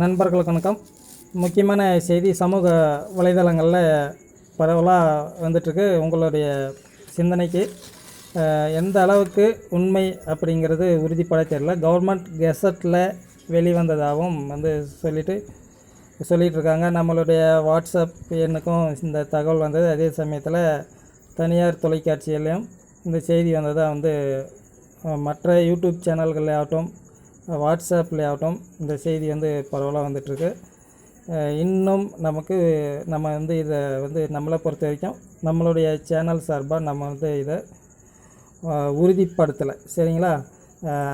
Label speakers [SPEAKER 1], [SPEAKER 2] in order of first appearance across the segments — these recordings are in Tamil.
[SPEAKER 1] நண்பர்களுக்கு வணக்கம் முக்கியமான செய்தி சமூக வலைதளங்களில் பரவலாக வந்துட்டுருக்கு உங்களுடைய சிந்தனைக்கு. எந்த அளவுக்கு உண்மை அப்படிங்கிறது உறுதிப்பட தெரியல. கவர்மெண்ட் கெசட்டில் வெளிவந்ததாகவும் வந்து சொல்லிட்டு சொல்லிகிட்டு இருக்காங்க நம்மளுடைய வாட்ஸ்அப் எண்ணுக்கும் இந்த தகவல் வந்தது. அதே சமயத்தில் தனியார் தொலைக்காட்சியிலையும் இந்த செய்தி வந்ததாக வந்து மற்ற யூடியூப் சேனல்கள் ஆகட்டும் வாட்ஸ்அப்பில் ஆகட்டும் இந்த செய்தி வந்து பரவலாக வந்துட்டுருக்கு. இன்னும் நமக்கு நம்ம வந்து இதை வந்து நம்மளை பொறுத்த வரைக்கும் நம்மளுடைய சேனல் சார்பாக நம்ம வந்து இதை உறுதிப்படுத்தலை. சரிங்களா?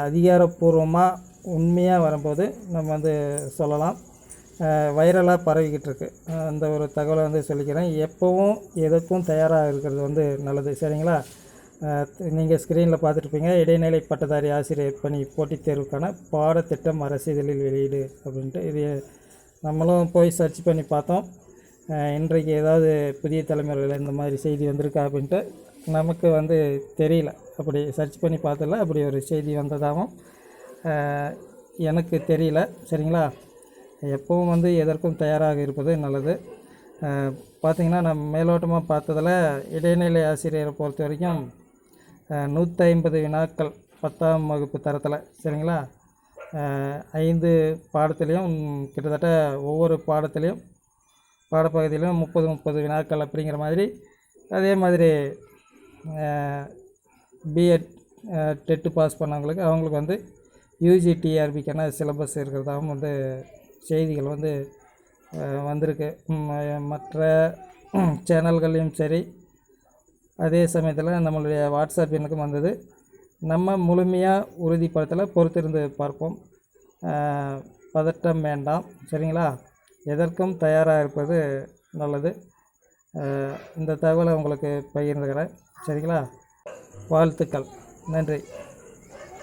[SPEAKER 1] அதிகாரப்பூர்வமாக உண்மையாக வரும்போது நம்ம வந்து சொல்லலாம். வைரலாக பரவிக்கிட்டு இருக்கு அந்த ஒரு தகவலை வந்து சொல்லிக்கிறேன். எப்போவும் எதுக்கும் தயாராக இருக்கிறது வந்து நல்லது. சரிங்களா? நீங்கள் ஸ்க்ரீனில் பார்த்துருப்பீங்க. இடைநிலை பட்டதாரி ஆசிரியர் பணி போட்டித் தேர்வுக்கான பாடத்திட்டம் அரசிதழில் வெளியீடு அப்படின்ட்டு இது நம்மளும் போய் சர்ச் பண்ணி பார்த்தோம். இன்றைக்கு ஏதாவது புதிய தலைமுறையில் இந்த மாதிரி செய்தி வந்திருக்கா அப்படின்ட்டு நமக்கு வந்து தெரியல. அப்படி சர்ச் பண்ணி பார்த்தல அப்படி ஒரு செய்தி வந்ததாகவும் எனக்கு தெரியல. சரிங்களா? எப்பவும் வந்து எதற்கும் தயாராக இருப்பது நல்லது. பார்த்திங்கன்னா நம்ம மேலோட்டமாக பார்த்ததில் இடைநிலை ஆசிரியரை பொறுத்த வரைக்கும் நூற்றி ஐம்பது வினாக்கள் பத்தாம் வகுப்பு தரத்தில் சரிங்களா? ஐந்து பாடத்துலேயும் கிட்டத்தட்ட ஒவ்வொரு பாடத்துலேயும் பாடப்பகுதியிலும் முப்பது முப்பது வினாக்கள் அப்படிங்கிற மாதிரி அதே மாதிரி பிஎட் டெட்டு பாஸ் பண்ணவங்களுக்கு அவங்களுக்கு வந்து யூஜி டிஆர்பிக்கான சிலபஸ் இருக்கிறதாகவும் வந்து செய்திகள் வந்து வந்திருக்கு. மற்ற சேனல்கள்லையும் சரி அதே சமயத்தில் நம்மளுடைய வாட்ஸ்அப் எண்ணுக்கும் வந்தது. நம்ம முழுமையாக உறுதிப்படுத்தலை பொறுத்திருந்து பார்ப்போம். பதட்டம் வேண்டாம் சரிங்களா? எதற்கும் தயாராக இருப்பது நல்லது. இந்த தகவலை உங்களுக்கு பகிர்ந்துக்கிறேன் சரிங்களா? வாழ்த்துக்கள் நன்றி.